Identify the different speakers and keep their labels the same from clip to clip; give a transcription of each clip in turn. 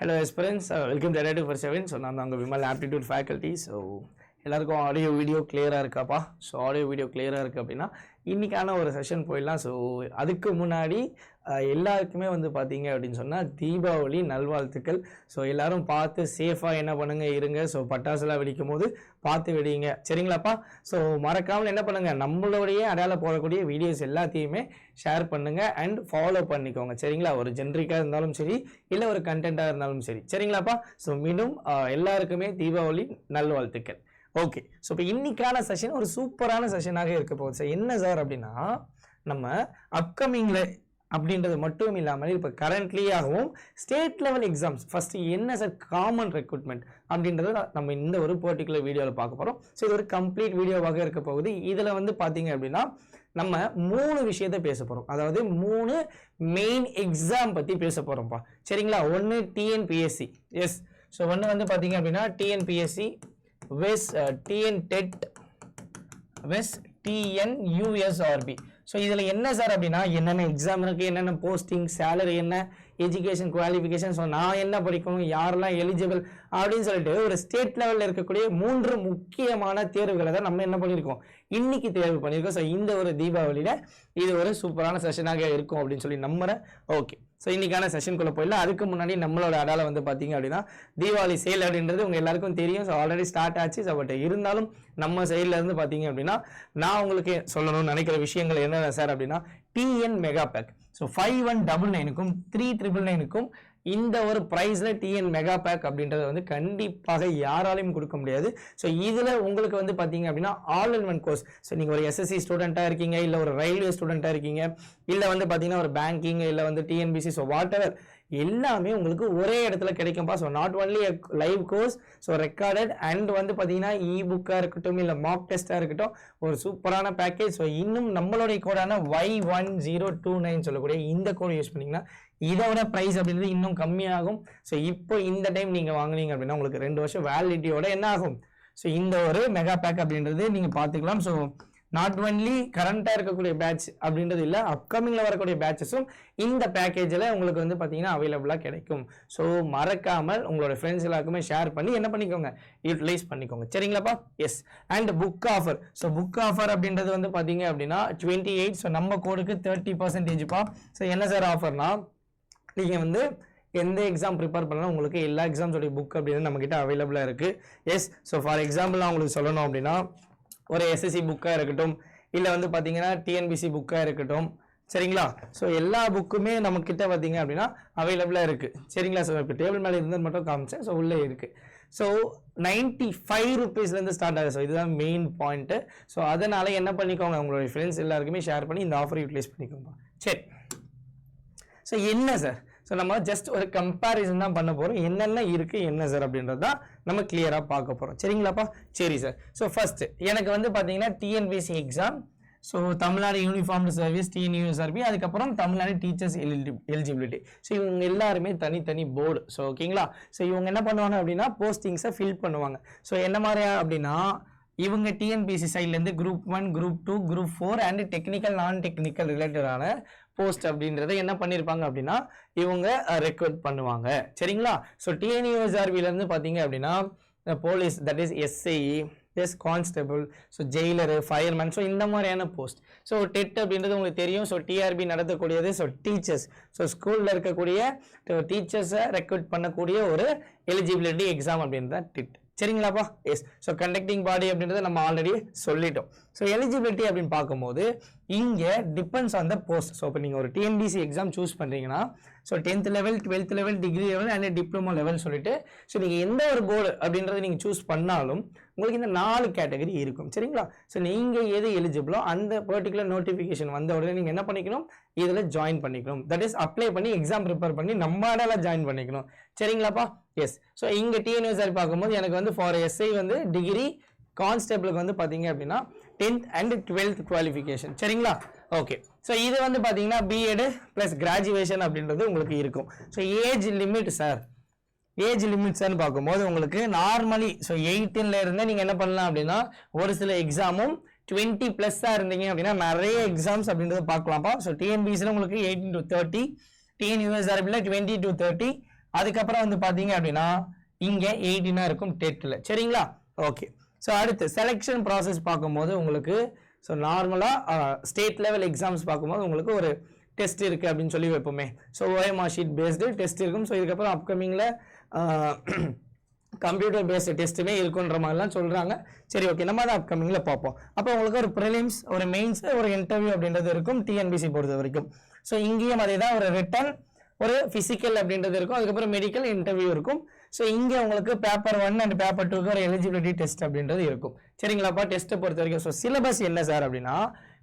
Speaker 1: Hello aspirants welcome to date for seven so நான் அங்கே Vimal aptitude faculty so எல்லாருக்கும் audio video கிளியராக இருக்காப்பா? ஸோ ஆடியோ வீடியோ கிளியராக இருக்குது அப்படின்னா இன்றைக்கான ஒரு செஷன் போயிடலாம். ஸோ அதுக்கு முன்னாடி எல்லாருக்குமே வந்து பார்த்தீங்க அப்படின்னு சொன்னால் தீபாவளி நல்வாழ்த்துக்கள். ஸோ எல்லோரும் பார்த்து சேஃபாக என்ன பண்ணுங்கள் இருங்க. ஸோ பட்டாசுலாம் வெடிக்கும் போது பார்த்து வெடிங்க. சரிங்களாப்பா? ஸோ மறக்காமல் என்ன பண்ணுங்கள் நம்மளுடைய அடையாள போடக்கூடிய வீடியோஸ் எல்லாத்தையுமே ஷேர் பண்ணுங்கள் அண்ட் ஃபாலோ பண்ணிக்கோங்க. சரிங்களா? ஒரு ஜென்ரிக்காக இருந்தாலும் சரி இல்லை ஒரு கண்டென்ட்டாக இருந்தாலும் சரி. சரிங்களாப்பா? ஸோ மீண்டும் எல்லாருக்குமே தீபாவளி நல்வாழ்த்துக்கள். ஓகே ஸோ இப்போ இன்னைக்கான செஷன் ஒரு சூப்பரான செஷனாக இருக்க போகுது. சார் என்ன சார் அப்படின்னா நம்ம அப்கமிங்கில் அப்படின்றது மட்டும் இல்லாமல் இப்போ கரண்ட்லியாகவும் ஸ்டேட் லெவல் எக்ஸாம்ஸ் ஃபஸ்ட்டு என்ன சார் காமன் ரெக்ரூட்மெண்ட் அப்படின்றத நம்ம இந்த ஒரு பர்டிகுலர் வீடியோவில் பார்க்க போகிறோம் ஸோ இது ஒரு கம்ப்ளீட் வீடியோவாக இருக்க போகுது. இதில் வந்து பார்த்தீங்க அப்படின்னா நம்ம மூணு விஷயத்த பேச போகிறோம் அதாவது மூணு மெயின் எக்ஸாம் பற்றி பேச போகிறோம்ப்பா சரிங்களா? ஒன்று டிஎன்பிஎஸ்சி எஸ் ஸோ ஒன்று வந்து பார்த்தீங்க அப்படின்னா TNPSC vs TN TET vs TN USRB so இதில் என்ன சார் அப்படின்னா என்னென்ன எக்ஸாம் இருக்குது என்னென்ன போஸ்டிங் சேலரி என்ன எஜுகேஷன் குவாலிஃபிகேஷன் ஸோ நான் என்ன படிக்கணும் யாரெல்லாம் எலிஜிபிள் அப்படின்னு சொல்லிட்டு ஒரு ஸ்டேட் லெவலில் இருக்கக்கூடிய மூன்று முக்கியமான தேர்வுகளை தான் நம்ம என்ன பண்ணியிருக்கோம்? இன்னைக்கு தேர்வு பண்ணியிருக்கோம். ஸோ இந்த ஒரு தீபாவளியில் இது ஒரு சூப்பரான செஷனாக இருக்கும் அப்படின்னு சொல்லி நம்புறேன். ஓகே ஸோ இன்னைக்கான செஷனுக்குள்ளே போயிடலாம். அதுக்கு முன்னாடி நம்மளோட அடால வந்து பார்த்தீங்க அப்படின்னா தீபாவளி சேல் அப்படின்றது உங்கள் எல்லாருக்கும் தெரியும். ஸோ ஆல்ரெடி ஸ்டார்ட் ஆச்சு. ஸோ பட் இருந்தாலும் நம்ம சைடில் இருந்து பார்த்தீங்க அப்படின்னா நான் உங்களுக்கு சொல்லணும்னு நினைக்கிற விஷயங்கள் என்னென்ன சார் அப்படின்னா TN mega pack so five one double நைனுக்கும் three triple நைனுக்கும் இந்த ஒரு ப்ரைஸில் டிஎன் மெகா பேக் அப்படின்றத வந்து கண்டிப்பாக யாராலையும் கொடுக்க முடியாது. ஸோ இதில் உங்களுக்கு வந்து பார்த்தீங்க அப்படின்னா all in one course so நீங்கள் ஒரு எஸ்எஸ்சி ஸ்டூடெண்ட்டாக இருக்கீங்க இல்லை ஒரு ரயில்வே ஸ்டூடெண்ட்டாக இருக்கீங்க இல்லை வந்து பார்த்தீங்கன்னா ஒரு பேங்கிங் இல்லை வந்து டிஎன்பிசி ஸோ வாட் எவர் எல்லாமே உங்களுக்கு ஒரே இடத்துல கிடைக்கும்பா. So not only live course so recorded and வந்து பார்த்தீங்கன்னா இ புக்காக இருக்கட்டும் இல்லை மாக் டெஸ்ட்டாக இருக்கட்டும் ஒரு சூப்பரான பேக்கேஜ் ஸோ இன்னும் நம்மளுடைய கோடான Y one zero two nine சொல்லக்கூடிய இந்த கோடு யூஸ் பண்ணிங்கன்னா இதோட ப்ரைஸ் அப்படின்றது இன்னும் கம்மியாகும். ஸோ இப்போ இந்த டைம் நீங்கள் வாங்குனீங்க அப்படின்னா உங்களுக்கு ரெண்டு வருஷம் வேலிடிட்டியோட என்ன ஆகும்? ஸோ இந்த ஒரு மெகா பேக் அப்படின்றது நீங்கள் பார்த்துக்கலாம். ஸோ நாட் ஒன்லி கரண்ட்டாக இருக்கக்கூடிய பேட்ச் அப்படின்றது இல்லை அப்கமிங்கில் வரக்கூடிய பேட்சஸும் இந்த பேக்கேஜில் உங்களுக்கு வந்து பார்த்தீங்கன்னா அவைலபிளாக கிடைக்கும். ஸோ மறக்காமல் உங்களோட ஃப்ரெண்ட்ஸ் எல்லாருக்குமே ஷேர் பண்ணி என்ன பண்ணிக்கோங்க? யூட்டிலைஸ் பண்ணிக்கோங்க. சரிங்களாப்பா? Yes and book offer so book offer அப்படின்றது வந்து பார்த்தீங்க அப்படின்னா டுவெண்ட்டி எயிட் ஸோ நம்ம கோடுக்கு தேர்ட்டி பர்சன்டேஜ்ப்பா ஸோ என்ன சார் ஆஃபர்னா நீங்கள் வந்து எந்த எக்ஸாம் ப்ரிப்பேர் பண்ணாலும் உங்களுக்கு எல்லா எக்ஸாம்ஸோடைய புக் அப்படின்னு நம்மக்கிட்ட அவைலபிளாக இருக்குது எஸ் ஸோ ஃபார் எக்ஸாம்பிள் நான் உங்களுக்கு சொல்லணும் அப்படின்னா ஒரு எஸ்எஸ்சி புக்காக இருக்கட்டும் இல்லை வந்து பார்த்தீங்கன்னா டிஎன்பிசி புக்காக இருக்கட்டும் சரிங்களா? ஸோ எல்லா புக்குமே நம்மக்கிட்ட பார்த்தீங்க அப்படின்னா அவைலபிளாக இருக்குது சரிங்களா ஸோ இப்போ டேபிள் மேலே இருந்தது மட்டும் காமிச்சேன் ஸோ உள்ளே இருக்குது ஸோ நைன்ட்டி ஃபைவ் ருபீஸ்லேருந்து ஸ்டார்ட் ஆகுது ஸோ இதுதான் மெயின் பாயிண்ட்டு ஸோ அதனால் என்ன பண்ணிக்கோங்க உங்களுடைய ஃப்ரெண்ட்ஸ் எல்லாருக்குமே ஷேர் பண்ணி இந்த ஆஃபர் யூட்டிலைஸ் பண்ணிக்கோங்க. சரி. ஸோ என்ன சார் ஸோ நம்ம ஜஸ்ட் ஒரு கம்பேரிசன் தான் பண்ண போகிறோம் என்னென்ன இருக்குது என்ன சார் அப்படின்றது தான் நம்ம கிளியராக பார்க்க போகிறோம் சரிங்களாப்பா? சரி சார் ஸோ ஃபஸ்ட்டு எனக்கு வந்து பார்த்தீங்கன்னா TNPSC exam so Tamil Nadu uniformed service TNUSRB அதுக்கப்புறம் தமிழ்நாடு டீச்சர்ஸ் எலிஜிபிலிட்டி ஸோ இவங்க எல்லாருமே தனித்தனி போர்டு ஸோ ஓகேங்களா ஸோ இவங்க என்ன பண்ணுவாங்க அப்படின்னா போஸ்டிங்ஸை ஃபில் பண்ணுவாங்க. ஸோ என்ன மாதிரியா அப்படின்னா இவங்க டிஎன்பிசி சைட்லேருந்து group one group two group four and technical non technical ரிலேட்டடான போஸ்ட் அப்படின்றத என்ன பண்ணியிருப்பாங்க அப்படின்னா இவங்க ரெக்ரூட் பண்ணுவாங்க. சரிங்களா? ஸோ டிஎன்யூஎஸ்ஆர்பிலேருந்து பார்த்தீங்க அப்படின்னா police that is SI S constable so jailer fireman so இந்த மாதிரியான போஸ்ட் ஸோ டெட் அப்படின்றது உங்களுக்கு தெரியும். ஸோ டிஆர்பி நடத்தக்கூடியது ஸோ டீச்சர்ஸ் ஸோ ஸ்கூலில் இருக்கக்கூடிய டீச்சர்ஸை ரெக்ரூட் பண்ணக்கூடிய ஒரு எலிஜிபிலிட்டி எக்ஸாம் அப்படின்றது தான் டிட் சரிங்களாப்பா? எஸ் ஸோ கண்டக்டிங் பாடி அப்படின்றத நம்ம ஆல்ரெடி சொல்லிட்டோம். ஸோ எலிஜிபிலிட்டி அப்படின்னு பார்க்கும்போது இங்கே depends on the post so இப்போ நீங்கள் ஒரு டிஎன்பிசி எக்ஸாம் சூஸ் பண்ணுறீங்கன்னா so tenth level twelfth level degree level and diploma level சொல்லிட்டு ஸோ நீங்கள் எந்த ஒரு போர்டு அப்படின்றத நீங்கள் சூஸ் பண்ணாலும் உங்களுக்கு இந்த நாலு கேட்டகரி இருக்கும். சரிங்களா? ஸோ நீங்கள் எது எலிஜிபிளோ அந்த பர்டிகுலர் நோட்டிஃபிகேஷன் வந்த உடனே நீங்கள் என்ன பண்ணிக்கணும்? இதில் ஜாயின் பண்ணிக்கணும். தட் இஸ் அப்ளை பண்ணி எக்ஸாம் ப்ரிப்பேர் பண்ணி நம்ம அடால ஜாயின் பண்ணிக்கணும். சரிங்களாப்பா? எஸ் ஸோ இங்கே டிஎன்எஸ்ஆர் பார்க்கும்போது எனக்கு வந்து ஃபார் எஸ்ஐ வந்து டிகிரி கான்ஸ்டபிளுக்கு வந்து பார்த்தீங்க அப்படின்னா டென்த் அண்ட் டுவெல்த் குவாலிஃபிகேஷன் சரிங்களா? ஓகே ஸோ இது வந்து பார்த்தீங்கன்னா பிஎட் ப்ளஸ் கிராஜுவேஷன் அப்படின்றது உங்களுக்கு இருக்கும். So age limit sir age லிமிட்ஸ்னு பார்க்கும்போது உங்களுக்கு நார்மலி ஸோ எயிட்டீன்ல இருந்தே நீங்கள் என்ன பண்ணலாம் அப்படின்னா ஒரு சில எக்ஸாமும் டுவெண்ட்டி ப்ளஸ்ஸாக இருந்தீங்க அப்படின்னா நிறைய எக்ஸாம்ஸ் அப்படின்றத பார்க்கலாம்ப்பா ஸோ டிஎன்பிசியில் உங்களுக்கு எயிட்டீன் டு தேர்ட்டி டிஎன்யூஎஸ்ஆர்பியில் டுவெண்ட்டி டு தேர்ட்டி அதுக்கப்புறம் வந்து பார்த்தீங்க அப்படின்னா இங்கே எயிட்டீனாக இருக்கும் டெட்டில் சரிங்களா? ஓகே ஸோ அடுத்து செலெக்ஷன் ப்ராசஸ் பார்க்கும்போது உங்களுக்கு ஸோ நார்மலாக ஸ்டேட் லெவல் எக்ஸாம்ஸ் பார்க்கும்போது உங்களுக்கு ஒரு டெஸ்ட் இருக்குது அப்படின்னு சொல்லி வைப்போமே. So OMR sheet based test இருக்கும். ஸோ இதுக்கப்புறம் அப்கமிங்கில் கம்ப்யூட்டர் பேஸ்டு டெஸ்ட்டுமே இருக்குன்ற மாதிரிலாம் சொல்கிறாங்க சரி ஓகே நம்ம அதை அப்கமிங்கில் பார்ப்போம். அப்போ உங்களுக்கு ஒரு ப்ரிலிம்ஸ் ஒரு மெயின்ஸ் ஒரு இன்டர்வியூ அப்படின்றது இருக்கும் டிஎன்பிசி பொறுத்த வரைக்கும். ஸோ இங்கேயும் அதே தான் ஒரு ரிட்டன் ஒரு ஃபிசிக்கல் அப்படின்றது இருக்கும். அதுக்கப்புறம் மெடிக்கல் இன்டர்வியூ இருக்கும். ஸோ இங்கே உங்களுக்கு பேப்பர் ஒன் அண்ட் பேப்பர் டூக்கு ஒரு எலிஜிபிலிட்டி டெஸ்ட் அப்படின்றது இருக்கும். சரிங்களாப்பா? டெஸ்ட்டை பொறுத்த வரைக்கும். ஸோ சிலபஸ் என்ன சார் அப்படின்னா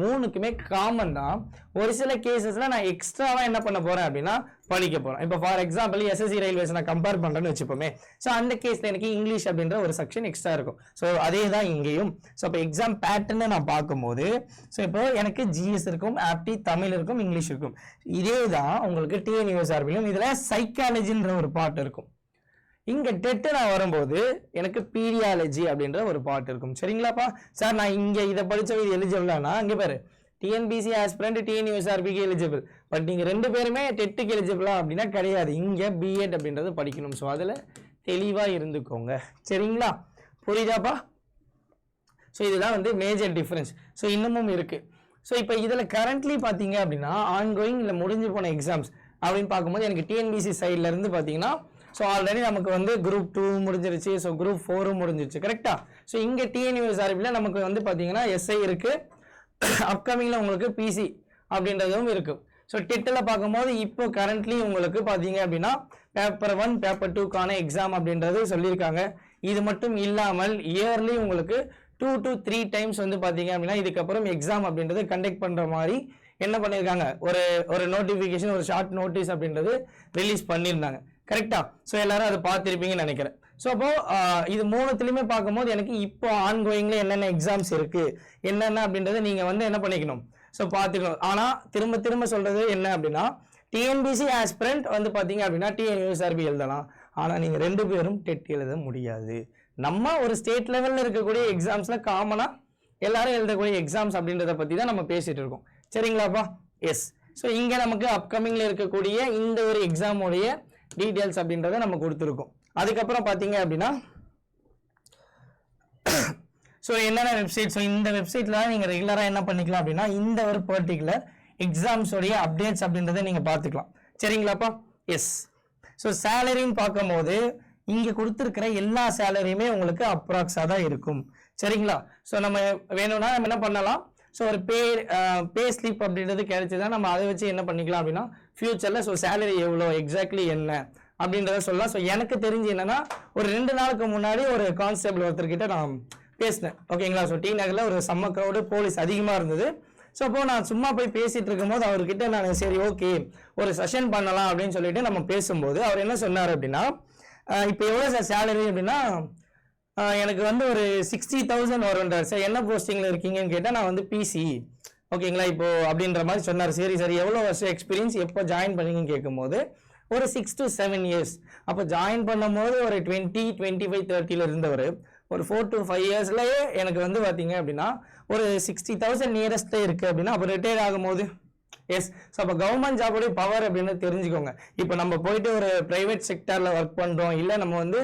Speaker 1: மூணுக்குமே காமன் தான். ஒரு சில கேசஸில் நான் எக்ஸ்ட்ராவாக என்ன பண்ண போகிறேன் அப்படின்னா படிக்க போகிறேன் இப்போ ஃபார் எக்ஸாம்பிள் எஸ்எஸ்சி ரயில்வேஸ் நான் கம்பேர் பண்ணுறேன்னு வச்சுப்போமே. ஸோ அந்த கேஸில் எனக்கு இங்கிலீஷ் அப்படின்ற ஒரு செக்ஷன் எக்ஸ்ட்ரா இருக்கும். ஸோ அதே தான் இங்கேயும். ஸோ இப்போ எக்ஸாம் பேட்டர்னை நான் பார்க்கும்போது ஸோ இப்போ எனக்கு ஜிஎஸ் இருக்கும் ஆப்டி தமிழ் இருக்கும் இங்கிலீஷ் இருக்கும். இதே தான் உங்களுக்கு டிஎன்யூஎஸ்ஆர்பிலும் இதில் சைக்காலஜின்ற ஒரு பாட்டு இருக்கும். இங்க டெட்டு நான் வரும்போது எனக்கு பீரியாலஜி அப்படின்ற ஒரு பாட்டு இருக்கும். சரிங்களாப்பா? சார் நான் இங்க இதை படிச்ச இது எலிஜிபிளானா இங்க பேர். டிஎன்பிசி ஆஸ்பிரண்ட் டிஎன்யூஎஸ்ஆர்பிக்கு எலிஜிபிள் பட் நீங்க ரெண்டு பேருமே டெட்டுக்கு எலிஜிபிளா அப்படின்னா கிடையாது. இங்க பிஎட் அப்படின்றது படிக்கணும். ஸோ அதுல தெளிவா இருந்துக்கோங்க. சரிங்களா? புரியுதாப்பா? ஸோ இதுதான் வந்து மேஜர் டிஃப்ரென்ஸ் ஸோ இன்னமும் இருக்கு. ஸோ இப்போ இதில் கரண்ட்லி பார்த்தீங்க அப்படின்னா ஆன்கோயிங் இல்லை முடிஞ்சு போன எக்ஸாம்ஸ் அப்படின்னு பார்க்கும்போது எனக்கு டிஎன்பிசி சைட்லேருந்து பார்த்தீங்கன்னா ஸோ ஆல்ரெடி நமக்கு வந்து குரூப் டூ முடிஞ்சிருச்சு. ஸோ குரூப் ஃபோரும் முடிஞ்சிருச்சு. கரெக்டாக ஸோ இங்கே டிஎன்யூஎஸ்ஆர்பியில் நமக்கு வந்து பார்த்தீங்கன்னா எஸ்ஐ இருக்குது அப்கமிங்கில் உங்களுக்கு பிசி அப்படின்றதும் இருக்குது ஸோ டெட்டில் பார்க்கும்போது இப்போ கரண்ட்லி உங்களுக்கு பார்த்தீங்க அப்படின்னா பேப்பர் ஒன் பேப்பர் டூக்கான எக்ஸாம் அப்படின்றது சொல்லியிருக்காங்க. இது மட்டும் இல்லாமல் இயர்லி உங்களுக்கு டூ டு த்ரீ டைம்ஸ் வந்து பார்த்தீங்க அப்படின்னா இதுக்கப்புறம் எக்ஸாம் அப்படின்றது கண்டக்ட் பண்ணுற மாதிரி என்ன பண்ணியிருக்காங்க ஒரு ஒரு நோட்டிஃபிகேஷன் ஒரு ஷார்ட் நோட்டீஸ் அப்படின்றது ரிலீஸ் பண்ணியிருந்தாங்க. கரெக்டா ஸோ எல்லாரும் அதை பார்த்துருப்பீங்கன்னு நினைக்கிறேன். ஸோ அப்போ இது மூணுத்துலையுமே பார்க்கும்போது எனக்கு இப்போ ஆன்கோயிங்ல என்னென்ன எக்ஸாம்ஸ் இருக்கு என்னென்ன அப்படின்றத நீங்க வந்து என்ன பண்ணிக்கணும்? ஸோ பார்த்துக்கணும். ஆனால் திரும்ப திரும்ப சொல்றது என்ன அப்படின்னா டிஎன்பிசி ஆஸ்பிரண்ட் வந்து பார்த்தீங்க அப்படின்னா டிஎன்யூஎஸ்ஆர்பி எழுதலாம் ஆனால் நீங்கள் ரெண்டு பேரும் டெட் எழுத முடியாது. நம்ம ஒரு ஸ்டேட் லெவலில் இருக்கக்கூடிய எக்ஸாம்ஸில் காமனாக எல்லாரும் எழுதக்கூடிய எக்ஸாம்ஸ் அப்படின்றத பற்றி தான் நம்ம பேசிகிட்டு இருக்கோம். சரிங்களாப்பா? எஸ் ஸோ இங்கே நமக்கு அப்கமிங்கில் இருக்கக்கூடிய இந்த ஒரு எக்ஸாமுடைய டீட்டெயில்ஸ் அப்படின்றத நம்ம கொடுத்துருக்கோம். அதுக்கப்புறம் பார்த்தீங்க அப்படின்னா ஸோ என்னென்ன வெப்சைட் ஸோ இந்த வெப்சைட்டில் நீங்கள் ரெகுலராக என்ன பண்ணிக்கலாம் அப்படின்னா இந்த ஒரு பர்டிகுலர் எக்ஸாம்ஸோடைய அப்டேட்ஸ் அப்படின்றத நீங்கள் பார்த்துக்கலாம். சரிங்களாப்பா? எஸ் ஸோ சேலரின்னு பார்க்கும்போது இங்கே கொடுத்துருக்கிற எல்லா சேலரியுமே உங்களுக்கு அப்ராக்ஸாக தான் இருக்கும். சரிங்களா? ஸோ நம்ம வேணும்னா நம்ம என்ன பண்ணலாம்? ஸோ ஒரு பே பே ஸ்லிப் அப்படின்றது கிடைச்சதா நம்ம அதை வச்சு என்ன பண்ணிக்கலாம் அப்படின்னா ஃப்யூச்சரில் ஸோ சேலரி எவ்வளோ எக்ஸாக்ட்லி என்ன அப்படின்றத சொல்லலாம். ஸோ எனக்கு தெரிஞ்சு என்னன்னா ஒரு ரெண்டு நாளுக்கு முன்னாடி ஒரு கான்ஸ்டபிள் ஒருத்தர்கிட்ட நான் பேசினேன். ஓகேங்களா? ஸோ டி நகரில் ஒரு செம்ம க்ரௌடு போலீஸ் அதிகமாக இருந்தது. ஸோ அப்போ நான் சும்மா போய் பேசிகிட்டு இருக்கும்போது அவர்கிட்ட நான் சரி ஓகே ஒரு செஷன் பண்ணலாம் அப்படின்னு சொல்லிட்டு நம்ம பேசும்போது அவர் என்ன சொன்னார் அப்படின்னா இப்போ எவ்வளோ சார் சேலரி அப்படின்னா எனக்கு வந்து ஒரு சிக்ஸ்டி தௌசண்ட் வரும்ன்றார். சார் என்ன போஸ்டிங்கில் இருக்கீங்கன்னு கேட்டால் நான் வந்து பிசி ஓகேங்களா? இப்போ அப்படின்ற மாதிரி சொன்னார். சரி சரி. எவ்வளோ வருஷம் எக்ஸ்பீரியன்ஸ் எப்போ ஜாயின் பண்ணீங்கன்னு கேட்கும்போது ஒரு சிக்ஸ் டு செவன் இயர்ஸ் அப்போ ஜாயின் பண்ணும்போது ஒரு டுவெண்ட்டி டுவெண்ட்டி ஃபைவ் தேர்ட்டியில் இருந்தவர். ஒரு ஃபோர் டு ஃபைவ் இயர்ஸ்லேயே எனக்கு வந்து பார்த்தீங்க அப்படின்னா ஒரு சிக்ஸ்டி தௌசண்ட் நியரஸ்ட்டே இருக்குது அப்படின்னா அப்போ ரிட்டையர் ஆகும்போது எஸ் ஸோ அப்போ கவர்மெண்ட் ஜாபோடைய பவர் அப்படின்னு தெரிஞ்சுக்கோங்க. இப்போ நம்ம போயிட்டு ஒரு ப்ரைவேட் செக்டரில் ஒர்க் பண்ணுறோம் இல்லை நம்ம வந்து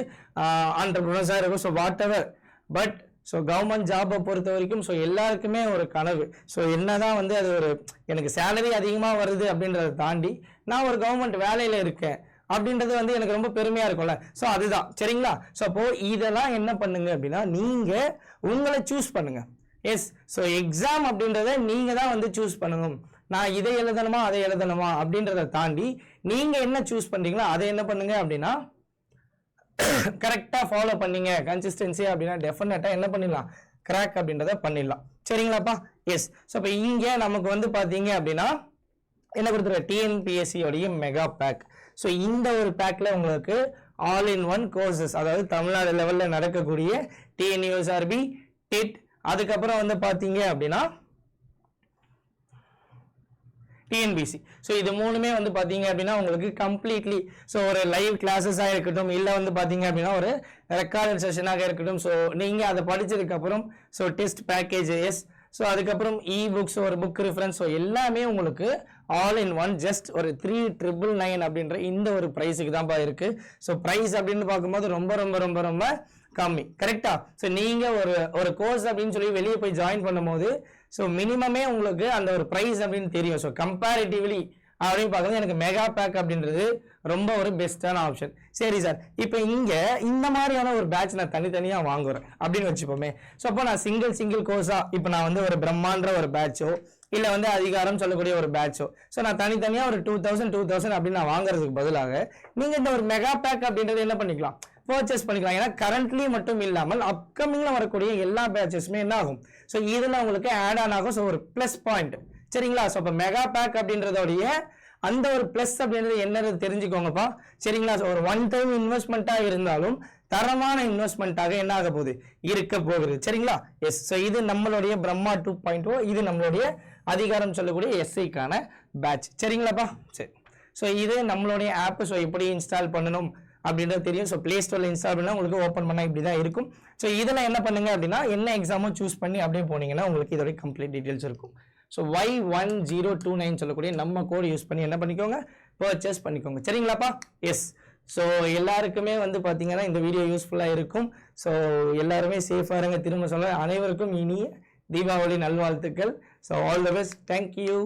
Speaker 1: ஆண்டர்பிரினர்ஸாக இருக்கும். So whatever but so government ஜாபை பொறுத்த வரைக்கும் ஸோ எல்லாருக்குமே ஒரு கனவு. ஸோ என்னதான் வந்து அது ஒரு எனக்கு சேலரி அதிகமாக வருது அப்படின்றத தாண்டி நான் ஒரு கவர்மெண்ட் வேலையில் இருக்கேன் அப்படின்றது வந்து எனக்கு ரொம்ப பெருமையாக இருக்கும்ல. ஸோ அதுதான். சரிங்களா? ஸோ அப்போது இதெல்லாம் என்ன பண்ணுங்க அப்படின்னா நீங்கள் உங்களை சூஸ் பண்ணுங்கள் எஸ் ஸோ எக்ஸாம் அப்படின்றத நீங்கள் தான் வந்து சூஸ் பண்ணணும். நான் இதை எழுதணுமா அதை எழுதணுமா அப்படின்றத தாண்டி நீங்கள் என்ன சூஸ் பண்ணுறீங்களோ அதை என்ன பண்ணுங்க அப்படின்னா கரெக்டாக ஃபாலோ பண்ணீங்க. கன்சிஸ்டன்சி அப்படின்னா டெஃபினட்டாக என்ன பண்ணிடலாம்? கிராக் அப்படின்றத பண்ணிடலாம். சரிங்களாப்பா? எஸ் ஸோ இப்போ இங்கே நமக்கு வந்து பார்த்தீங்க அப்படின்னா என்ன கொடுத்துருக்க டிஎன்பிஎஸ்சியோடைய மெகா பேக் ஸோ இந்த ஒரு பேக்கில் உங்களுக்கு ஆல் இன் ஒன் கோர்சஸ் அதாவது தமிழ்நாடு லெவலில் நடக்கக்கூடிய டிஎன்யூஎஸ்ஆர்பி டெட் அதுக்கப்புறம் வந்து பார்த்தீங்க அப்படின்னா டிஎன்பிசி ஸோ இது மூணுமே வந்து பார்த்தீங்க அப்படின்னா உங்களுக்கு கம்ப்ளீட்லி ஸோ ஒரு லைவ் கிளாஸஸாக இருக்கட்டும் இல்லை வந்து பார்த்தீங்க அப்படின்னா ஒரு ரெக்கார்டட் செஷனாக இருக்கட்டும். ஸோ நீங்கள் அதை படித்ததுக்கப்புறம் so test package yes so அதுக்கப்புறம் இ புக்ஸ் ஒரு புக் ரெஃபரன்ஸ் ஸோ எல்லாமே உங்களுக்கு ஆல் இன் ஒன் ஜஸ்ட் ஒரு த்ரீ ட்ரிபிள் நைன் அப்படின்ற இந்த ஒரு ப்ரைஸுக்கு தான்ப்பா இருக்குது ஸோ ப்ரைஸ் அப்படின்னு பார்க்கும்போது ரொம்ப ரொம்ப ரொம்ப ரொம்ப கம்மி. கரெக்டா ஸோ நீங்கள் ஒரு ஒரு கோர்ஸ் அப்படின்னு சொல்லி வெளியே போய் ஜாயின் பண்ணும்போது ஸோ மினிமமே உங்களுக்கு அந்த ஒரு ப்ரைஸ் அப்படின்னு தெரியும். ஸோ கம்பேரிட்டிவ்லி அப்படின்னு பார்க்குறது எனக்கு மெகா பேக் அப்படின்றது ரொம்ப ஒரு பெஸ்ட்டான ஆப்ஷன் சரி சார் இப்போ இங்கே இந்த மாதிரியான ஒரு பேட்ச் நான் தனித்தனியாக வாங்குறேன் அப்படின்னு வச்சுப்போமே. ஸோ அப்போ நான் சிங்கிள் சிங்கிள் கோர்ஸாக இப்போ நான் வந்து ஒரு பிரம்மான்ற ஒரு பேட்சோ இல்லை வந்து அதிகாரம் சொல்லக்கூடிய ஒரு பேட்சோ ஸோ நான் தனித்தனியாக ஒரு டூ தௌசண்ட் டூ தௌசண்ட் அப்படின்னு நான் வாங்குறதுக்கு பதிலாக நீங்கள் இந்த ஒரு மெகா பேக் அப்படின்றது என்ன பண்ணிக்கலாம்? பர்ச்சேஸ் பண்ணிக்கலாம். ஏன்னா கரண்ட்லி மட்டும் இல்லாமல் அப்கமிங்கில் வரக்கூடிய எல்லா பேட்சஸுமே என்ன ஆகும் ஸோ இதில் உங்களுக்கு ஆட் ஆன் ஆகும். ஸோ ஒரு ப்ளஸ் பாயிண்ட் சரிங்களா? ஸோ இப்போ மெகா பேக் அப்படின்றதோடைய அந்த ஒரு ப்ளஸ் அப்படின்றது என்னது தெரிஞ்சுக்கோங்கப்பா. சரிங்களா? ஸோ ஒரு ஒன் டைம் இன்வெஸ்ட்மெண்ட்டாக இருந்தாலும் தரமான இன்வெஸ்ட்மெண்ட்டாக என்ன ஆக போகுது? இருக்க போகுது. சரிங்களா? எஸ் ஸோ இது நம்மளுடைய பிரம்மா டூ பாயிண்ட் ஓ இது நம்மளுடைய அதிகாரம் சொல்லக்கூடிய எஸ்ஐக்கான பேட்ச் சரிங்களாப்பா? சரி. ஸோ இது நம்மளுடைய ஆப் ஸோ எப்படி இன்ஸ்டால் பண்ணணும்? அப்படின்றது தெரியும். ஸோ ப்ளே ஸ்டோரில் இன்ஸ்டால் பண்ணால் உங்களுக்கு ஓப்பன் பண்ணால் இப்படி தான் இருக்கும். ஸோ இதில் என்ன பண்ணுங்க அப்படின்னா என்ன எக்ஸாமோ சூஸ் பண்ணி அப்படியே போனீங்கன்னா உங்களுக்கு இதோட கம்ப்ளீட் டீட்டெயில்ஸ் இருக்கும். So Y one zero two nine சொல்லக்கூடிய நம்ம கோடு யூஸ் பண்ணி என்ன பண்ணிக்கோங்க? பர்ச்சேஸ் பண்ணிக்கோங்க. சரிங்களாப்பா? எஸ் ஸோ எல்லாருக்குமே வந்து பார்த்தீங்கன்னா இந்த வீடியோ யூஸ்ஃபுல்லாக இருக்கும். ஸோ எல்லாருமே சேஃபாக இருங்க. திரும்ப சொல்ல அனைவருக்கும் இனிய தீபாவளி நல்வாழ்த்துக்கள். So all the best thank you